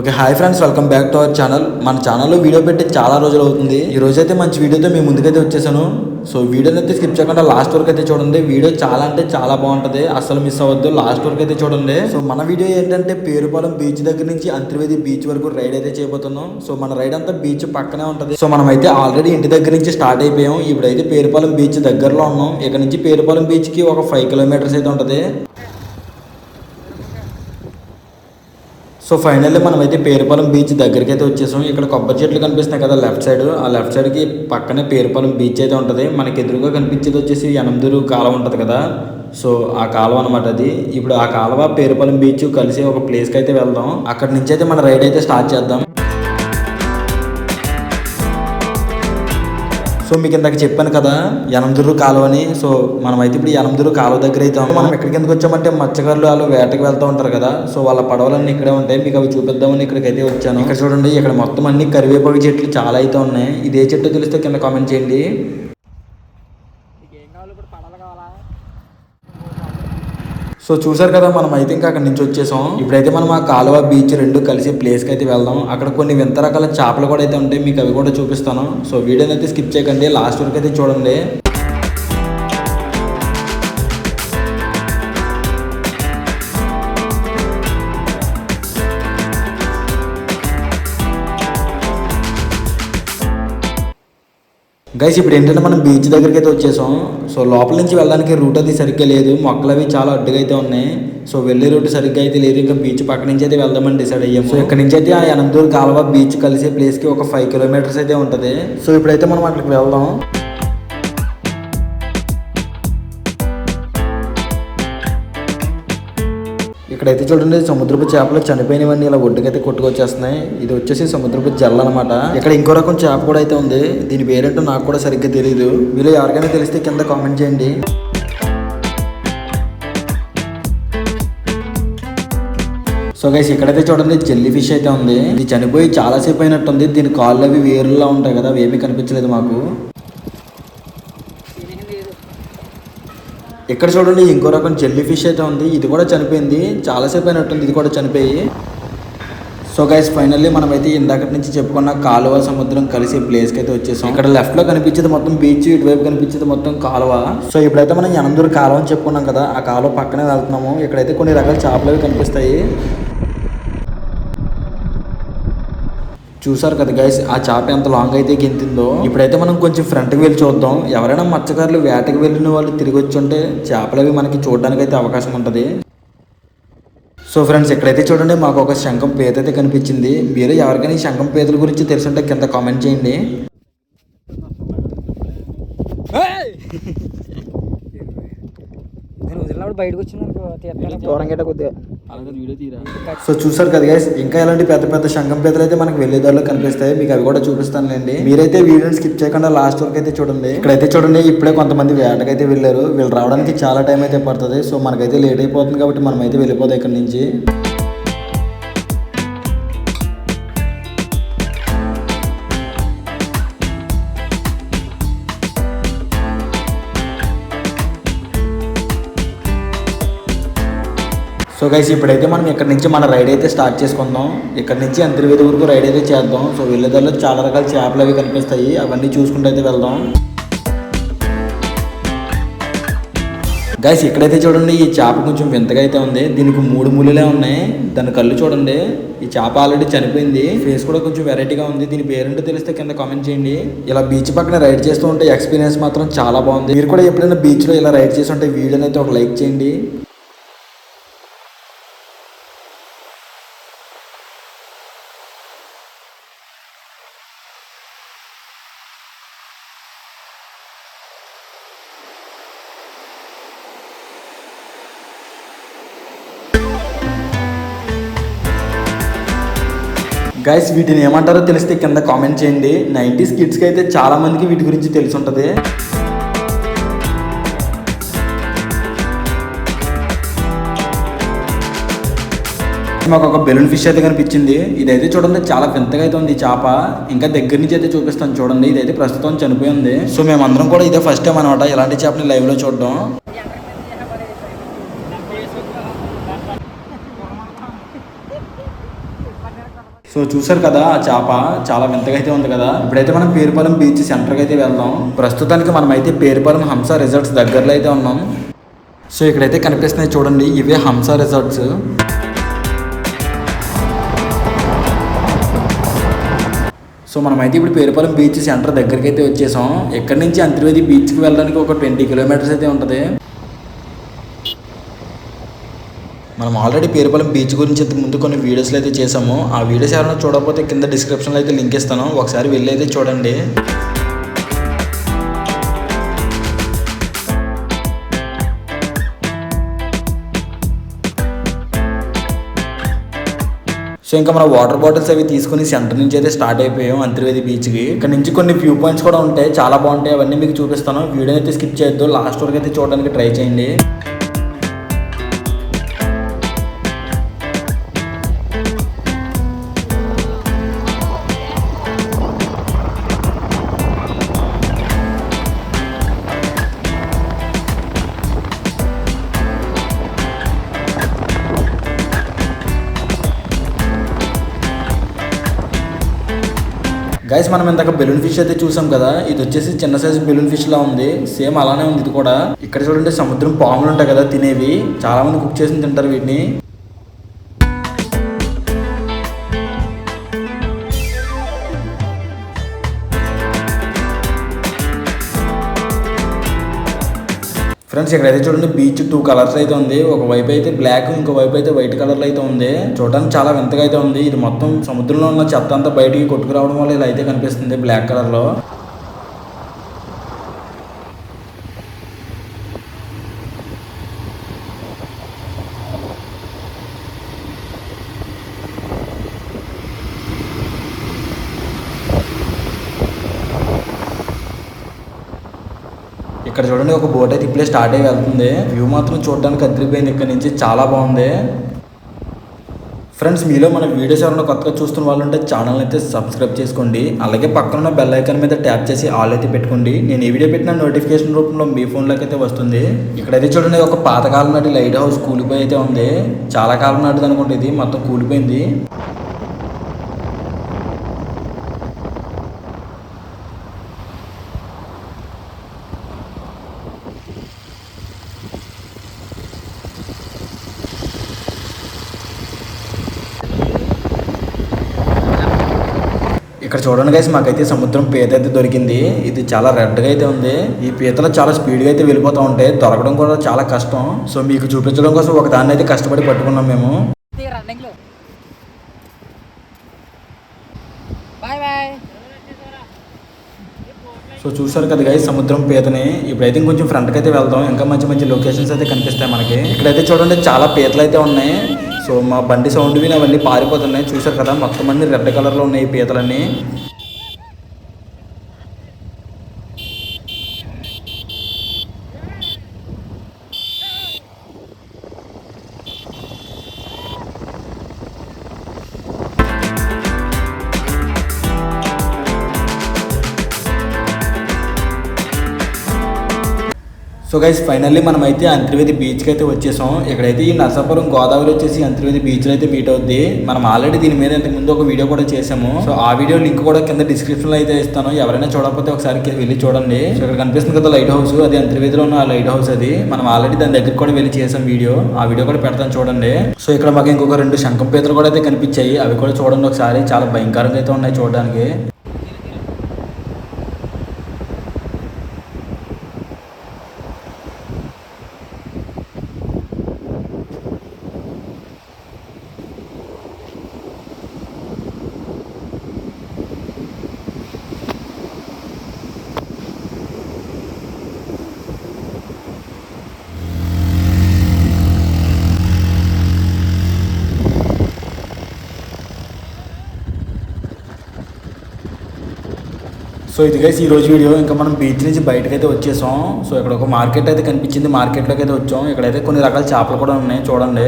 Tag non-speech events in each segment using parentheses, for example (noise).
Okay hi friends welcome back to our channel మన ఛానల్లో video పెట్టి చాలా రోజులు అవుతుంది. ఈ రోజైతే మంచి వీడియోతో మేము ముందుకైతే వచ్చేసాను. సో వీడియోని అయితే స్కిప్ చేయకుండా లాస్ట్ వరకు అయితే చూడండి. వీడియో చాలా అంటే చాలా బాగుంటుంది. అసలు మిస్ అవ్వద్దు. లాస్ట్ వరకు అయితే చూడండి. సో మన వీడియో ఏంటంటే పేరుపాలెం బీచ్ దగ్గర నుంచి అంతర్వేది బీచ్ వరకు రైడ్ అయితే చేయబోతున్నాం. సో మన రైడ్ అంతా బీచ్ పక్కనే ఉంటుంది. సో మనం అయితే ఆల్రెడీ ఇంటి దగ్గర నుంచి స్టార్ట్ అయిపోయాం. ఇప్పుడైతే పేరుపాలెం బీచ్ దగ్గరలో ఉన్నాం. ఇక్కడ నుంచి పేరుపాలెం బీచ్కి ఒక ఫైవ్ కిలోమీటర్స్ అయితే ఉంటుంది. సో ఫైనల్లీ మనం అయితే పేరుపాలెం బీచ్ దగ్గరికి అయితే వచ్చేసాం. ఇక్కడ కొబ్బరి చెట్లు కనిపిస్తున్నాయి కదా లెఫ్ట్ సైడ్. ఆ లెఫ్ట్ సైడ్కి పక్కనే పేరుపాలెం బీచ్ అయితే ఉంటుంది. మనకి ఎదురుగా కనిపించేది వచ్చేసి ఎనమదూరు కాలం ఉంటుంది కదా. సో ఆ కాలువ అనమాట అది. ఇప్పుడు ఆ కాలువ పేరుపాలెం బీచ్ కలిసి ఒక ప్లేస్కి అయితే వెళ్దాం. అక్కడ నుంచి అయితే మన రైడ్ అయితే స్టార్ట్ చేద్దాం. సో మీకు ఇందాక చెప్పాను కదా యనందూరు కాలువ అని సో మనం అయితే ఇప్పుడు యనమదురు కాలువ దగ్గర అయితే మనం ఎక్కడికి ఎందుకు వచ్చామంటే మత్స్యకారులు వాళ్ళు వేటకు వెళ్తూ ఉంటారు కదా. సో వాళ్ళ పడవలన్నీ ఇక్కడే ఉంటాయి. మీకు అవి చూపిద్దామని ఇక్కడికైతే అయితే వచ్చాను. ఇక్కడ చూడండి ఇక్కడ మొత్తం అన్ని కరివేపాకు చెట్లు చాలా అయితే ఉన్నాయి. ఇదే చెట్టు తెలిస్తే కింద కామెంట్ చేయండి ఏం కావాలి ఇప్పుడు పడవలు కావాలా సో చూసారు కదా మనం అయితే ఇంకా అక్కడ నుంచి వచ్చేసాం. ఇప్పుడైతే మనం ఆ కాలువ బీచ్ రెండు కలిసి ప్లేస్కి అయితే వెళ్దాం. అక్కడ కొన్ని వింత రకాల చేపలు కూడా అయితే ఉంటాయి మీకు అవి కూడా చూపిస్తాను. సో వీడియోని అయితే స్కిప్ చేయకండి లాస్ట్ వరకు అయితే చూడండి. గైస్ ఇప్పుడు ఏంటంటే మనం బీచ్ దగ్గరికి అయితే వచ్చేసాం. సో లోపల నుంచి వెళ్ళడానికి రూట్ అది సరిగ్గా లేదు. మొక్కలు అవి చాలా అడ్డుగా అయితే ఉన్నాయి. సో వెళ్ళే రూట్ సరిగ్గా అయితే లేదు. ఇంకా బీచ్ పక్క నుంచి అయితే వెళ్దామని డిసైడ్ అయ్యాము. సో ఇక్కడ నుంచి అయితే ఆ అనంతూరు కాలువ బీచ్ కలిసే ప్లేస్కి ఒక ఫైవ్ కిలోమీటర్స్ అయితే ఉంటుంది. సో ఇప్పుడైతే మనం అక్కడికి వెళ్దాం. ఇక్కడైతే చూడండి సముద్రపు చేపలు చనిపోయినవన్నీ ఇలా ఒడ్డుకైతే కొట్టుకొచ్చేస్తున్నాయి. ఇది వచ్చేసి సముద్రపు జల్ల అనమాట ఇక్కడ ఇంకో రకం చేప కూడా అయితే ఉంది. దీని పేరేంటో నాకు కూడా సరిగ్గా తెలియదు వీళ్ళు ఎవరికైనా తెలిస్తే కింద కామెంట్ చేయండి. సో గైస్ ఇక్కడైతే చూడండి జెల్లీ ఫిష్ అయితే ఉంది. ఇది చనిపోయి చాలాసేపు అయినట్టుంది. దీని కాళ్ళు అవి వేరులా ఉంటాయి కదా అవి ఏమీ కనిపించలేదు మాకు ఏం లేదు ఇక్కడ చూడండి ఇంకో రకం జెల్లీ ఫిష్ అయితే ఉంది. ఇది కూడా చనిపోయింది. చాలాసేపు అయినట్టుంది ఇది కూడా చనిపోయి. సో గైస్ ఫైనల్లీ మనమైతే ఇందాకటి నుంచి చెప్పుకున్న కాలువ సముద్రం కలిసి ప్లేస్కి అయితే వచ్చేసాం. ఇక్కడ లెఫ్ట్లో కనిపించేది మొత్తం బీచ్ ఇటువైపు కనిపించేది మొత్తం కాలువ. సో ఇప్పుడైతే మనం ఎనందూరు కాలువ అని చెప్పుకున్నాం కదా ఆ కాలువ పక్కనే వెళ్తున్నాము. ఇక్కడైతే కొన్ని రకాల చేపలు కనిపిస్తాయి. చూసారు కదా గైస్ ఆ చేప ఎంత లాంగ్ అయితే గెంతిందో. ఇప్పుడైతే మనం కొంచెం ఫ్రంట్కి వెళ్ళి చూద్దాం. ఎవరైనా మత్స్యకారులు వేటకి వెళ్ళిన వాళ్ళు తిరిగి వచ్చి ఉంటే చేపలు అవి మనకి చూడడానికి అయితే అవకాశం ఉంటుంది. సో ఫ్రెండ్స్ ఇక్కడైతే చూడండి మాకు ఒక శంఖం పేత అయితే కనిపించింది. మీరు ఎవరికైనా ఈ శంఖం పేతల గురించి తెలుసుంటే కింద కామెంట్ చేయండి. (laughs) నేను వదిలినప్పుడు బయటకు దూరంగా కొద్దిగా. సో చూసారు కదా గైస్ ఇంకా ఇలాంటి పెద్ద పెద్ద శంఖం పేదలు అయితే మనకి వెళ్ళేదారిలో కనిపిస్తాయి. మీకు అవి కూడా చూపిస్తానులేండి. మీరైతే వీడియోని స్కిప్ చేయకుండా లాస్ట్ వరకు అయితే చూడండి. ఇక్కడైతే చూడండి ఇప్పుడే కొంతమంది వేటకైతే వెళ్ళారు. వీళ్ళు రావడానికి చాలా టైం అయితే పడుతుంది. సో మనకైతే లేట్ అయిపోతుంది కాబట్టి మనం అయితే వెళ్ళిపోతాం ఇక్కడ నుంచి. సో గైస్ ఇప్పుడైతే మనం ఇక్కడ నుంచి మన రైడ్ అయితే స్టార్ట్ చేసుకుందాం. ఇక్కడ నుంచి అంతర్వేది వరకు రైడ్ అయితే చేద్దాం. సో వెళ్ళేదారిలో చాలా రకాల చేపలు అవి కనిపిస్తాయి. అవన్నీ చూసుకుంటూ అయితే వెళ్దాం. గైస్ ఇక్కడైతే చూడండి ఈ చేప కొంచెం వింతగా అయితే ఉంది. దీనికి మూడు ముళ్ళులే ఉన్నాయి. దాని కళ్ళు చూడండి. ఈ చేప ఆల్రెడీ చనిపోయింది. ఫేస్ కూడా కొంచెం వెరైటీగా ఉంది. దీని పేరేంటో తెలిస్తే కింద కామెంట్ చేయండి. ఇలా బీచ్ పక్కన రైడ్ చేస్తూ ఉంటే ఎక్స్పీరియన్స్ మాత్రం చాలా బాగుంది. మీరు కూడా ఎప్పుడైనా బీచ్లో ఇలా రైడ్ చేస్తుంటే వీడియోని అయితే ఒక లైక్ చేయండి. గైస్ వీటిని ఏమంటారో తెలిస్తే కింద కామెంట్ చేయండి. నైంటీస్ కిడ్స్కి అయితే చాలా మందికి వీటి గురించి తెలిసి ఉంటుంది మాకు ఒక బెలూన్ ఫిష్ అయితే కనిపించింది. ఇదైతే చూడండి చాలా వింతగా అయితే ఉంది చేప. ఇంకా దగ్గర నుంచి అయితే చూపిస్తాను చూడండి. ఇదైతే ప్రస్తుతం చనిపోయింది సో మేమందరం కూడా ఇదే ఫస్ట్ టైం అనమాట ఇలాంటి చేపని లైవ్లో చూడడం. సో చూసారు కదా ఆ చేప చాలా వింతగా అయితే ఉంది కదా. ఇప్పుడైతే మనం పేరుపాలెం బీచ్ సెంటర్కి అయితే వెళ్దాం. ప్రస్తుతానికి మనం అయితే పేరుపాలెం హంస రిసార్ట్స్ దగ్గరలో అయితే ఉన్నాం. సో ఇక్కడైతే కనిపిస్తున్నాయి చూడండి ఇవే హంస రిసార్ట్స్. సో మనమైతే ఇప్పుడు పేరుపాలెం బీచ్ సెంటర్ దగ్గరికి అయితే వచ్చేసాం. ఇక్కడ నుంచి అంతర్వేది బీచ్కి వెళ్ళడానికి ఒక ట్వంటీ కిలోమీటర్స్ అయితే ఉంటుంది. మనం ఆల్రెడీ పేరుపాలెం బీచ్ గురించి ఇంతకు ముందు కొన్ని వీడియోస్లు అయితే చేసాము ఆ వీడియోస్ ఎవరైనా చూడకపోతే కింద డిస్క్రిప్షన్లో అయితే లింక్ ఇస్తాను. ఒకసారి వెళ్ళి అయితే చూడండి. సో ఇంకా మన వాటర్ బాటిల్స్ అవి తీసుకుని సెంటర్ నుంచి అయితే స్టార్ట్ అయిపోయాం అంతర్వేది బీచ్కి ఇక్కడ నుంచి కొన్ని వ్యూ పాయింట్స్ కూడా ఉంటాయి. చాలా బాగుంటాయి. అవన్నీ మీకు చూపిస్తాను. వీడియో అయితే స్కిప్ చేయొద్దు. లాస్ట్ వరకు అయితే చూడడానికి ట్రై చేయండి. గైస్ మనం ఇందాక బెలూన్ ఫిష్ అయితే చూసాం కదా ఇది వచ్చేసి చిన్న సైజు బెలూన్ ఫిష్ లా ఉంది. సేమ్ అలానే ఉంది ఇది కూడా. ఇక్కడ చూడండి సముద్రం పాములు ఉంటాయి కదా తినేవి. చాలా మంది కుక్ చేసి తింటారు వీటిని. ఫ్రెండ్స్ ఇక్కడైతే చూడండి బీచ్ టూ కలర్స్ అయితే ఉంది. ఒక వైపు అయితే బ్లాక్ ఇంకో వైపు అయితే వైట్ కలర్లో అయితే ఉంది. చూడడానికి చాలా వింతగా అయితే ఉంది. ఇది మొత్తం సముద్రంలో ఉన్న చెత్త అంతా బయటికి కొట్టుకురావడం వల్ల ఇలా అయితే కనిపిస్తుంది బ్లాక్ కలర్ ఇక్కడ చూడండి ఒక బోట్ అయితే ఇప్పుడే స్టార్ట్ అయ్యి వెళ్తుంది. వ్యూ మాత్రం చూడడానికి అదిరిపోయింది. ఇక్కడ నుంచి చాలా బాగుంది. ఫ్రెండ్స్ మీలో మన వీడియోస్ ఎవరైనా కొత్తగా చూస్తున్న వాళ్ళు ఉంటే ఛానల్ అయితే సబ్స్క్రైబ్ చేసుకోండి. అలాగే పక్కన ఉన్న బెల్ ఐకాన్ మీద ట్యాప్ చేసి ఆల్ అయితే పెట్టుకోండి. నేను ఈ వీడియో పెట్టిన నోటిఫికేషన్ రూపంలో మీ ఫోన్లోకి అయితే వస్తుంది. ఇక్కడైతే చూడండి ఒక పాతకాలం నాటి లైట్ హౌస్ కూలిపోయి అయితే ఉంది. చాలా కాలం నాటిది అనుకుంటే ఇది మొత్తం కూలిపోయింది. ఇక్కడ చూడండి గైస్ మాకైతే సముద్రం పీత అయితే దొరికింది. ఇది చాలా రెడ్గా అయితే ఉంది. ఈ పీతలు చాలా స్పీడ్గా అయితే వెళ్ళిపోతూ ఉంటాయి. దొరకడం కూడా చాలా కష్టం. సో మీకు చూపించడం కోసం ఒక దాన్ని అయితే కష్టపడి పట్టుకున్నాం మేము. సో చూసారు కదా గైస్ సముద్రం పీతని. ఇప్పుడైతే ఇంకొంచెం ఫ్రంట్కి అయితే వెళ్దాం. ఇంకా మంచి మంచి లొకేషన్స్ అయితే కనిపిస్తాయి మనకి. ఇక్కడైతే చూడండి చాలా పీతలు అయితే ఉన్నాయి. సో మా బండి సౌండ్ అవన్నీ పారిపోతున్నాయి. చూసారు కదా మొత్తం అన్ని రెడ్ కలర్లో ఉన్నాయి పీతలన్నీ. సో గైస్ ఫైనల్లీ మనం అయితే అంతర్వేది బీచ్కి అయితే వచ్చేసాం. ఇక్కడైతే ఈ నర్సాపురం గోదావరి వచ్చేసి అంతర్వేది బీచ్లో అయితే మీట్ అవుద్ది. మనం ఆల్రెడీ దీని మీద ముందు ఒక వీడియో కూడా చేసాము. సో ఆ వీడియో లింక్ కూడా కింద డిస్క్రిప్షన్లో అయితే ఇస్తాను. ఎవరైనా చూడకపోతే ఒకసారి వెళ్ళి చూడండి. సో ఇక్కడ కనిపిస్తుంది కదా లైట్ హౌస్ అది అంతర్వేదిలో ఉన్న ఆ లైట్ హౌస్ అది. మనం ఆల్రెడీ దాని దగ్గర కూడా వెళ్ళి చేసాం వీడియో ఆ వీడియో కూడా పెడతాను చూడండి. సో ఇక్కడ మాకు ఇంకొక రెండు శంఖం పీతలు కూడా అయితే కనిపించాయి. అవి కూడా చూడండి ఒకసారి. చాలా భయంకరంగా అయితే ఉన్నాయి చూడడానికి. సో ఇది గైస్ ఈ రోజు వీడియో ఇంకా మనం బీచ్ నుంచి బయటకు అయితే వచ్చేసాం. సో ఇక్కడ ఒక మార్కెట్ అయితే కనిపించింది. మార్కెట్లోకి అయితే వచ్చాం. ఇక్కడైతే కొన్ని రకాల చేపలు కూడా ఉన్నాయి చూడండి.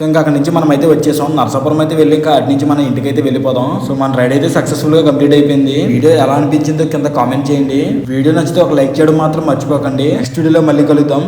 సో ఇంకా అక్కడ నుంచి మనం అయితే వచ్చేసాం. నరసాపురం అయితే వెళ్ళి ఇంకా అటు నుంచి మన ఇంటికి అయితే వెళ్ళిపోదాం. సో మన రైడ్ అయితే సక్సెస్ఫుల్గా కంప్లీట్ అయిపోయింది. వీడియో ఎలా అనిపించిందో కింద కామెంట్ చేయండి. వీడియో నచ్చితే ఒక లైక్ చేయడం మాత్రం మర్చిపోకండి. నెక్స్ట్ వీడియోలో మళ్ళీ కలుద్దాం.